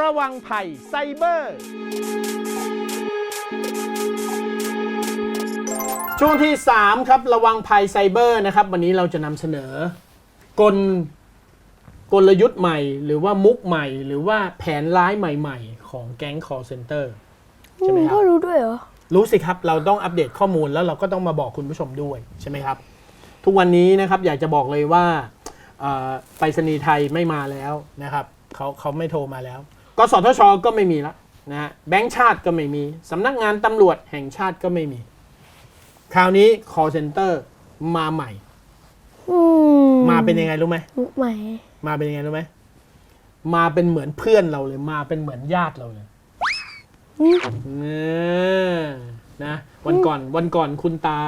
ระวังภัยไซเบอร์ ช่วงที่ 3 ครับ ระวังภัยไซเบอร์นะครับ วันนี้เราจะนำเสนอกลกลยุทธ์ใหม่ หรือว่ามุกใหม่ หรือว่าแผนร้ายใหม่ ๆ ของแก๊ง call center ใช่ไหมครับ ก็รู้ด้วยเหรอ รู้สิครับ เราต้องอัปเดตข้อมูลแล้วเราก็ต้องมาบอกคุณผู้ชมด้วยใช่ไหมครับ ทุกวันนี้นะครับอยากจะบอกเลยว่าเอ่อไปรษณีย์ไทยไม่มาแล้วนะครับเขาเขาไม่โทรมาแล้ว กสทชก็ไม่มีแล้วนะฮะแบงก์ชาติก็ไม่มี สำนักงานตำรวจแห่งชาติก็ไม่มี คราวนี้ call center มาใหม่ อืมมาเป็นยังไงรู้ไหม มุกใหม่มาเป็นยังไงรู้ไหม มาเป็นเหมือนเพื่อนเราเลย มาเป็นเหมือนญาติเราเลยอืมเนี่ยนะ วันก่อนวันก่อนคุณตา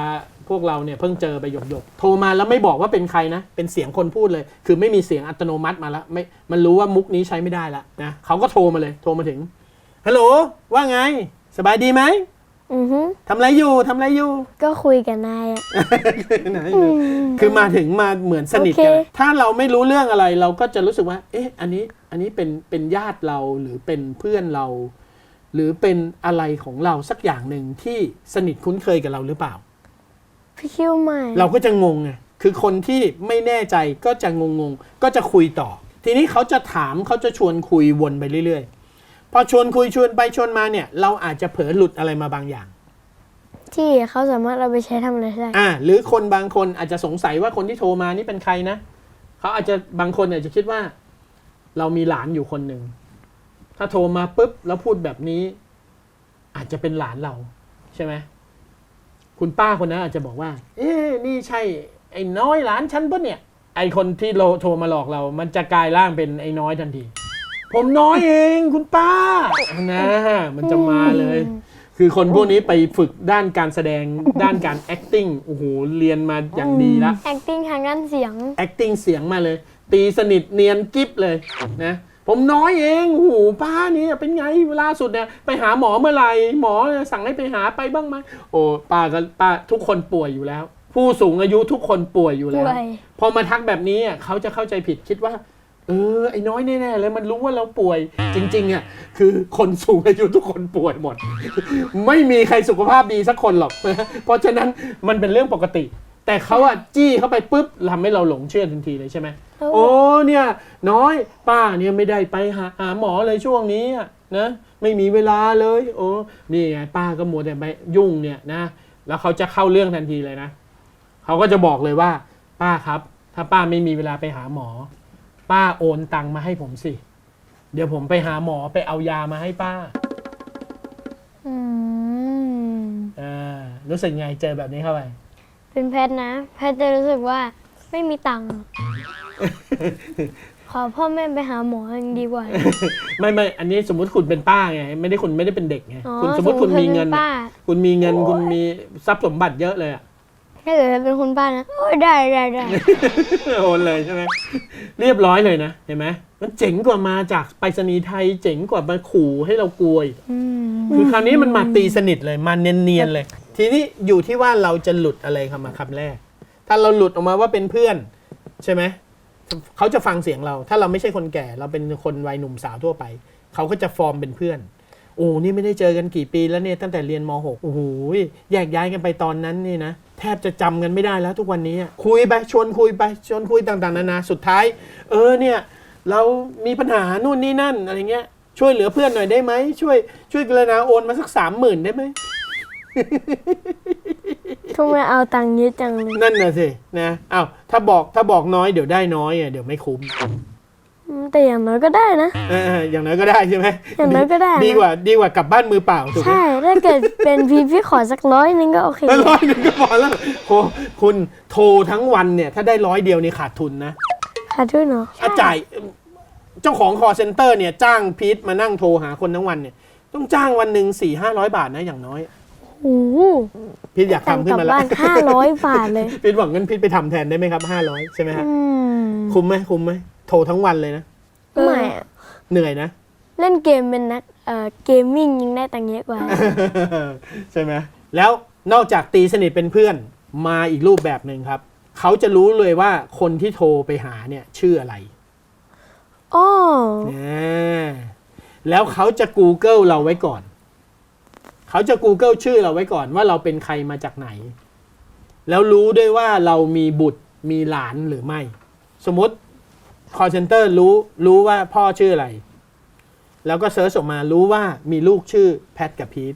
พวกเราเนี่ยเพิ่งเจอไปหยกหยกๆโทรมาแล้วไม่บอกว่าเป็นใครนะ เป็นเสียงคนพูดเลย คือไม่มีเสียงอัตโนมัติมาแล้วไม่มันรู้ว่ามุกนี้ใช้ไม่ได้แล้วนะเขาก็โทรมาเลย โทรมาถึงฮัลโหลว่าไง สบายดีไหมอือฮึทำอะไรอยู่ทำอะไรอยู่ ก็คุยกับนายอะอืมคือมาถึงมาเหมือนสนิทกัน โอเค ถ้าเราไม่รู้เรื่องอะไรเราก็จะรู้สึกว่า เอ๊ะ อันนี้ อันนี้เป็น เป็นญาติเราหรือเป็นเพื่อนเรา หรือเป็นอะไรของเราสักอย่างหนึ่งที่สนิทคุ้นเคยกับเราหรือเปล่า พี่คิวใหม่ เราก็จะงงไงคือคนที่ไม่แน่ใจก็จะงงงๆก็จะคุยต่อ ทีนี้เขาจะถามเขาจะชวนคุยวนไปเรื่อยๆ พอชวนคุยชวนไปชวนมาเนี่ย เราอาจจะเผลอหลุดอะไรมาบางอย่าง ที่เขาสามารถเอาไปใช้ทำอะไรได้อ่าหรือคนบางคนอาจจะสงสัยว่าคนที่โทรมานี่เป็นใครนะเขาอาจจะบางคนอาจจะคิดว่า เรามีหลานอยู่คนหนึ่งถ้าโทรมาปุ๊บแล้วพูดแบบนี้ อาจจะเป็นหลานเราใช่ไหม คุณป้าคนนั้นอาจจะบอกว่า เอ๊ะนี่ใช่ไอ้น้อยหลานฉันปะเนี่ย ไอคนที่โลโทรมาหลอกเรา มันจะกลายร่างเป็นไอ้น้อยทันที ผมน้อยเองคุณป้านะมันจะมาเลย คือคนพวกนี้ไปฝึกด้านการแสดงด้านการ acting โอ้โหเรียนมาอย่างดีละ acting ทางด้านเสียง acting เสียงมาเลย ตีสนิทเนียนกิ๊บเลยนะ ผมน้อยเองโอ้โหป้าเนี่ยเป็นไงล่าสุดเนี่ยไปหาหมอเมื่อไหร่หมอสั่งให้ไปหาไปบ้างไหมโอ้ป้าก็ป้าทุกคนป่วยอยู่แล้ว ผู้สูงอายุทุกคนป่วยอยู่แล้วป่วยพอมาทักแบบนี้อะเขาจะเข้าใจผิดคิดว่า เออไอ้น้อยแน่ๆเลยมันรู้ว่าเราป่วย จริงๆอะคือคนสูงอายุทุกคนป่วยหมด ไม่มีใครสุขภาพดีสักคนหรอก เพราะฉะนั้นมันเป็นเรื่องปกติ แต่เขาอะจี้เข้าไปปุ๊บทำให้เราหลงเชื่อทันทีเลยใช่ไหมเออ โอ้เนี่ย น้อยป้าเนี่ยไม่ได้ไปหาหาหมอเลยช่วงนี้อะนะไม่มีเวลาเลย โอ้นี่ไงป้าก็มัวแต่ไปยุ่งเนี่ยนะแล้วเขาจะเข้าเรื่องทันทีเลยนะเขาก็จะบอกเลยว่า ป้าครับ ถ้าป้าไม่มีเวลาไปหาหมอ ป้าโอนตังมาให้ผมสิ เดี๋ยวผมไปหาหมอไปเอายามาให้ป้าอืมอ่ารู้สึกไงเจอแบบนี้เข้าไป เป็นแพทย์นะ แพทย์จะรู้สึกว่า ไม่มีตังค์ขอพ่อแม่ไปหาหมอยังดีกว่า ไม่ไม่อันนี้สมมุติคุณเป็นป้าไงไม่ได้คุณไม่ได้เป็นเด็กไงอ๋อคุณสมมติคุณมีเงิน สมมุติคุณเป็นป้า คุณมีเงินคุณมีทรัพย์สมบัติเยอะเลยอะ ถ้าเกิดเป็นคุณป้านะโอ้ยได้ได้ได้ โอนเลยใช่ไหมเรียบร้อยเลยนะเห็นไหมมันเจ๋งกว่ามาจากไปรษณีย์ไทยเจ๋งกว่ามาขู่ให้เรากลัวอีกอืมคือคราวนี้มันมาตีสนิทเลยมาเนียนๆเลย ทีนี้อยู่ที่ว่าเราจะหลุดอะไรคำมาคำแรก ถ้าเราหลุดออกมาว่าเป็นเพื่อนใช่ไหมเขาจะฟังเสียงเรา ถ้าเราไม่ใช่คนแก่ เราเป็นคนวัยหนุ่มสาวทั่วไป เขาก็จะฟอร์มเป็นเพื่อน โอ้นี่ไม่ได้เจอกันกี่ปีแล้วเนี่ยตั้งแต่เรียนม .6 โอ้โหแยกย้ายกันไปตอนนั้นนี่นะแทบจะจำกันไม่ได้แล้วทุกวันนี้คุยไปชวนคุยไปชวนคุยต่างๆนานาสุดท้าย เออเนี่ยเรามีปัญหานู่นนี่นั่นอะไรเงี้ยช่วยเหลือเพื่อนหน่อยได้ไหมช่วยช่วยกรณาโอนมาสักสามหมื่นได้ไหม ทำไมเอาตังค์เยอะจังเลยนั่นน่ะสินะอ้าวถ้าบอกถ้าบอกน้อยเดี๋ยวได้น้อยอะเดี๋ยวไม่คุ้มอืมแต่อย่างน้อยก็ได้นะ เอออย่างน้อยก็ได้ใช่ไหมอย่างน้อยก็ได้นะ ดีกว่าดีกว่ากลับบ้านมือเปล่าถูกไหม ใช่ถ้าเกิดเป็นพี่พี่ขอสักร้อยนึงก็โอเค แล้วร้อยหนึ่งก็พอแล้วโหคุณโทรทั้งวันเนี่ย ถ้าได้ร้อยเดียวนี่ขาดทุนนะขาดทุนเนาะอาจ่ายเจ้าของคอเซ็นเตอร์เนี่ย จ้างพีทมานั่งโทรหาคนทั้งวันเนี่ย ต้องจ้างวันหนึ่งสี่ห้าร้อยบาทนะอย่างน้อย โอ้โหพีทอยากตังทำค์ขึ้กนลับมาแล้วบ้านห้าร้อยบาทเลยพีทบอกงั้นพีทไปทำแทนได้ไหมครับห้าร้อยใช่ไหมฮะอืมคุ้มไหมคุ้มไหมโทรทั้งวันเลยนะ ไม่อะเหนื่อยนะ เล่นเกมเป็นนักเอ่อเกมมิ่งยังได้ตังค์เยอะกว่า ใช่ไหมแล้วนอกจากตีสนิทเป็นเพื่อนมาอีกรูปแบบหนึ่งครับ เขาจะรู้เลยว่าคนที่โทรไปหาเนี่ยชื่ออะไรอ้อ อ่าแล้วเขาจะ Google เราไว้ก่อน เขาจะ Google ชื่อเราไว้ก่อนว่าเราเป็นใครมาจากไหน แล้วรู้ด้วยว่าเรามีบุตรมีหลานหรือไม่ สมมติ call center รู้รู้ว่าพ่อชื่ออะไร แล้วก็เซิร์ชออกมารู้ว่ามีลูกชื่อแพทกับพีท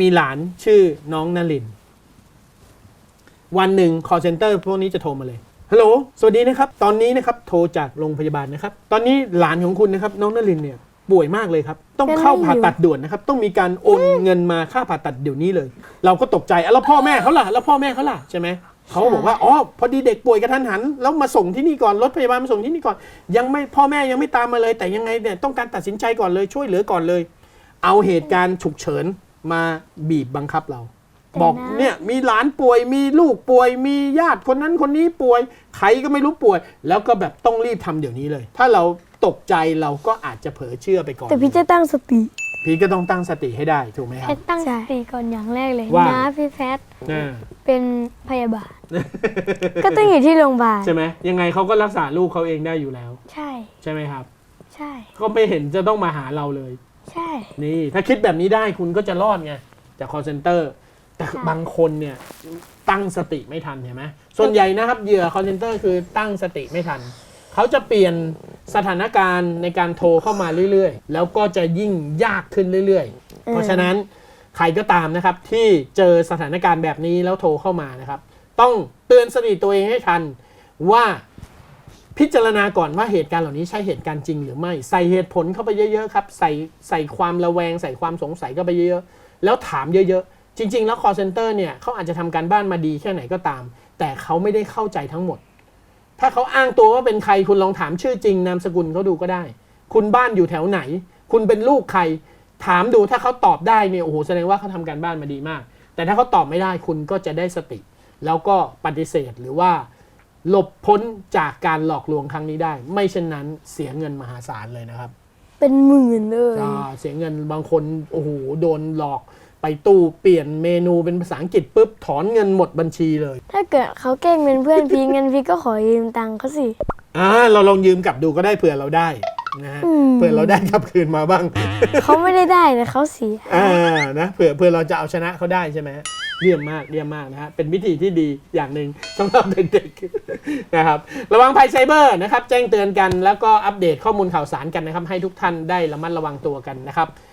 มีหลานชื่อน้องนลิน วันหนึ่ง call center พวกนี้จะโทรมาเลยฮัลโหลสวัสดีนะครับ ตอนนี้นะครับ โทรจากโรงพยาบาลนะครับ ตอนนี้หลานของคุณนะครับ น้องนลินเนี่ย ป่วยมากเลยครับ ต้องเข้าผ่าตัดด่วนนะครับ ต้องมีการโอนเงินมาค่าผ่าตัดเดี๋ยวนี้เลย เราก็ตกใจอะแล้วพ่อแม่เขาล่ะ แล้วพ่อแม่เขาล่ะใช่ไหมเขาก็บอกว่าอ๋อพอดีเด็กป่วยกระทันหัน แล้วมาส่งที่นี่ก่อนรถพยาบาลมาส่งที่นี่ก่อน ยังไม่พ่อแม่ยังไม่ตามมาเลย แต่ยังไงเนี่ยต้องการตัดสินใจก่อนเลยช่วยเหลือก่อนเลย เอาเหตุการณ์ฉุกเฉินมาบีบบังคับเราแต่บอกนะเนี่ยมีหลานป่วยมีลูกป่วย มีญาติคนนั้นคนนี้ป่วยใครก็ไม่รู้ป่วย แล้วก็แบบต้องรีบทำเดี๋ยวนี้เลย ถ้าเรา ตกใจเราก็อาจจะเผลอเชื่อไปก่อน แต่พี่จะตั้งสติ พี่ก็ต้องตั้งสติให้ได้ถูกไหมคแพรับทตั้งใช่สติก่อนอย่างแรกเลยว่า นะพี่แพทอ่า เป็นพยาบาล ก็ต้องอยู่ที่โรงพยาบาล ใช่ไหมยังไงเขาก็รักษาลูกเขาเองได้อยู่แล้ว ใช่ ใช่ไหมครับ ใช่ ก็ไม่เห็นจะต้องมาหาเราเลย ใช่ นี่ ถ้าคิดแบบนี้ได้คุณก็จะรอดไงจาก call center แต่ค่ะ บางคนเนี่ยตั้งสติไม่ทันเห็นไหมส่วนใหญ่นะครับเหยื่อ call center คือตั้งสติไม่ทัน เขาจะเปลี่ยน สถานการณ์ในการโทรเข้ามาเรื่อยๆ แล้วก็จะยิ่งยากขึ้นเรื่อยๆ เพราะฉะนั้นใครก็ตามนะครับที่เจอสถานการณ์แบบนี้แล้วโทรเข้ามานะครับ ต้องเตือนสติตัวเองให้ทันว่าพิจารณาก่อนว่าเหตุการณ์เหล่านี้ใช่เหตุการณ์จริงหรือไม่ ใส่เหตุผลเข้าไปเยอะๆครับใส่ใส่ความระแวง ใส่ความสงสัยเข้าไปเยอะๆแล้วถามเยอะๆ จริง ๆ แล้ว call center เนี่ยเขาอาจจะทำการบ้านมาดีแค่ไหนก็ตาม แต่เขาไม่ได้เข้าใจทั้งหมด ถ้าเขาอ้างตัวว่าเป็นใครคุณลองถามชื่อจริงนามสกุลเขาดูก็ได้ คุณบ้านอยู่แถวไหน คุณเป็นลูกใคร ถามดูถ้าเขาตอบได้เนี่ยโอ้โหแสดงว่าเขาทำการบ้านมาดีมาก แต่ถ้าเขาตอบไม่ได้คุณก็จะได้สติ แล้วก็ปฏิเสธหรือว่า หลบพ้นจากการหลอกลวงครั้งนี้ได้ ไม่เช่นนั้นเสียเงินมหาศาลเลยนะครับ เป็นหมื่นเลยอ่าเสียเงินบางคนโอ้โหโดนหลอก ไปตู้เปลี่ยนเมนูเป็นภาษาอังกฤษปุ๊บถอนเงินหมดบัญชีเลย ถ้าเกิดเขาแกล้งเป็นเพื่อนพี่ งั้นพี่ก็ขอยืมตังค์เขาสิ อ่าเราลองยืมกลับดูก็ได้เผื่อเราได้นะฮะอืม เผื่อเราได้กลับคืนมาบ้าง เขาไม่ได้ได้แต่เขาเสีย อ่านะเผื่อเผื่อเราจะเอาชนะเขาได้ใช่ไหมเยี่ยมมากเยี่ยมมากนะฮะเป็นวิธีที่ดีอย่างหนึ่งสำหรับเด็กๆ นะครับระวังภัยไซเบอร์นะครับ แจ้งเตือนกันแล้วก็อัปเดตข้อมูลข่าวสารกันนะครับ ให้ทุกท่านได้ระมัดระวังตัวกันนะครับ